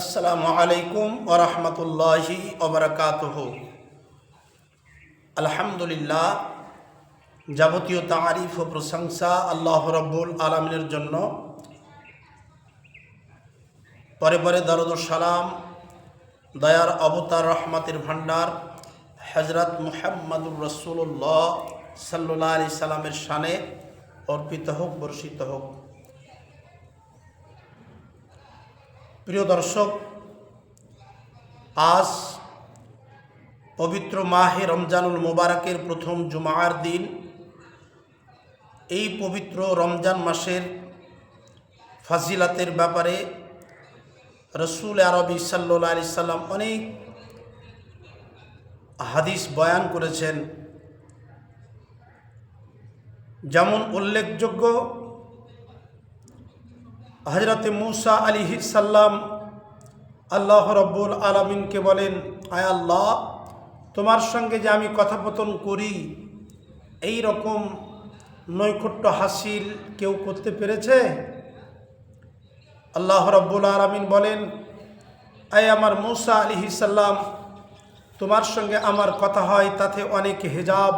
আসসালামু আলাইকুম ওরহমতুল্লাহি ওবরাকাতহ আলহামদুলিল্লাহ, যাবতীয় তারিফ ও প্রশংসা আল্লাহ রব্বুল আলমিনের জন্য। পরে পরে দরদ সালাম, দয়ার অবতার রহমাতের ভাণ্ডার হজরত মুহাম্মদুর রসুল্লাহ সাল্লাহ আলি সাল্লামের শানে অর্পিত হোক, বর্ষিত হোক। প্রিয় দর্শক, আজ পবিত্র মাহে রমজানুল মোবারকের প্রথম জুমার দিন। এই পবিত্র রমজান মাসের ফাজিলাতের ব্যাপারে রসুল আরবি সাল্লা আলি সাল্লাম অনেক হাদিস বয়ান করেছেন। যেমন উল্লেখযোগ্য হজরতে মুসা আলী সাল্লাম আল্লাহ রব্বুল আলমিনকে বলেন, আয় আল্লাহ, তোমার সঙ্গে যে আমি কথোপকথন করি, এই রকম নৈকট্য হাসিল কেউ করতে পেরেছে? আল্লাহ রব্বুল আলমিন বলেন, আয় আমার মৌসা আলী সাল্লাম, তোমার সঙ্গে আমার কথা হয়, তাতে অনেক হেজাব,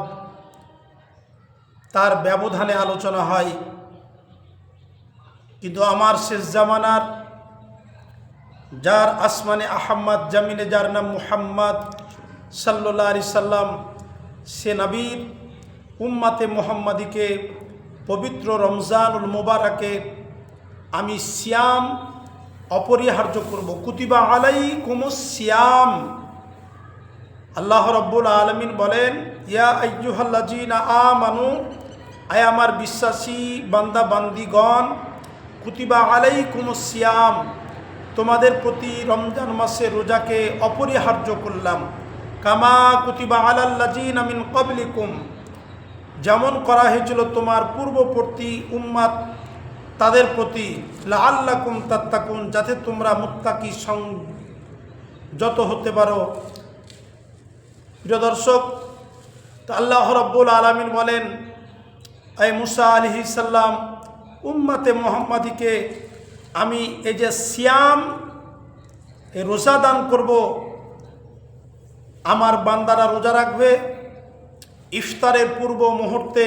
তার ব্যবধানে আলোচনা হয়। কিন্তু আমার শেষ জামানার, যার আসমানে আহম্মদ, জামিনে যার নাম মুহাম্মদ সাল্লা আলি সাল্লাম, সে নবীর উম্মাতে মোহাম্মদীকে পবিত্র রমজানুল মুবারকে আমি সিয়াম অপরিহার্য করব। কুতিবা আলাই কুমুস সিয়াম। আল্লাহ রব্বুল আলমিন বলেন, ইয়া আইয়ুহাল্লাজিনা আ মানু আয় আমার বিশ্বাসী বান্দা বান্দিগণ কুতিবা আলাই সিয়াম। তোমাদের প্রতি রমজান মাসে রোজাকে অপরিহার্য করলাম। কামা কুতিবা আলাল্লাজিন আমিন কবলিকুম যেমন করা হয়েছিল তোমার পূর্ববর্তী উম্মাদ, তাদের প্রতি আল্লাকুম তাত্তাকুন, যাতে তোমরা মুত্তাকি সং যত হতে পারো। প্রিয় দর্শক, তো আল্লাহ রব্বুল আলমিন বলেন আই মুসা আলহি সাল্লাম উম্মাতে মোহাম্মদীকে আমি এই যে সিয়াম রোজা দান করব, আমার বান্দারা রোজা রাখবে, ইফতারের পূর্ব মুহূর্তে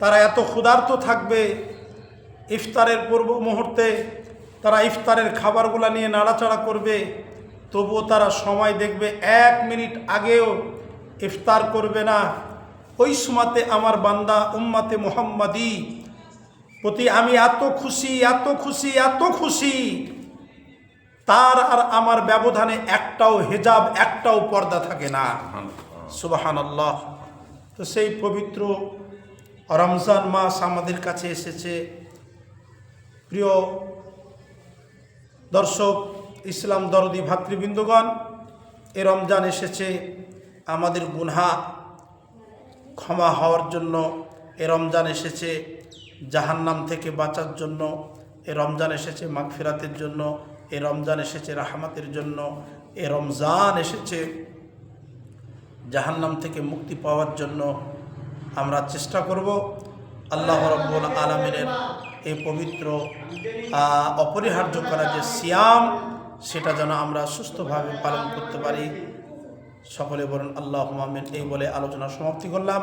তারা এত ক্ষুধার্ত থাকবে, ইফতারের পূর্ব মুহূর্তে তারা ইফতারের খাবারগুলো নিয়ে নাড়াচাড়া করবে, তবুও তারা সময় দেখবে, এক মিনিট আগেও ইফতার করবে না। ওই সময়তে আমার বান্দা উম্মাতে মোহাম্মদী প্রতি আমি এত খুশি এত খুশি এত খুশি। তার আর আমার ব্যবধানে একটাও হেজাব একটাও পর্দা থাকে না। সুবাহান আল্লাহ তো সেই পবিত্র রমজান মাস আমাদের কাছে এসেছে। প্রিয় দর্শক ইসলাম দরদি ভাতৃবৃন্দগণ এ রমজান এসেছে। আমাদের গুনহা ক্ষমা হওয়ার জন্য এ রমজান এসেছে। জাহান্নাম থেকে বাঁচার জন্য, এ রমজান এসেছে মাগফিরাতের জন্য, এ রমজান এসেছে রাহমাতের জন্য, এ রমজান এসেছে জাহান্নাম থেকে মুক্তি পাওয়ার জন্য। আমরা চেষ্টা করব আল্লাহ রব্বুল আলমিনের এই পবিত্র অপরিহার্য করা যে সিয়াম, সেটা যেন আমরা সুস্থভাবে পালন করতে পারি। সকলে বলুন আল্লাহ মামিন এই বলে আলোচনা সমাপ্তি করলাম।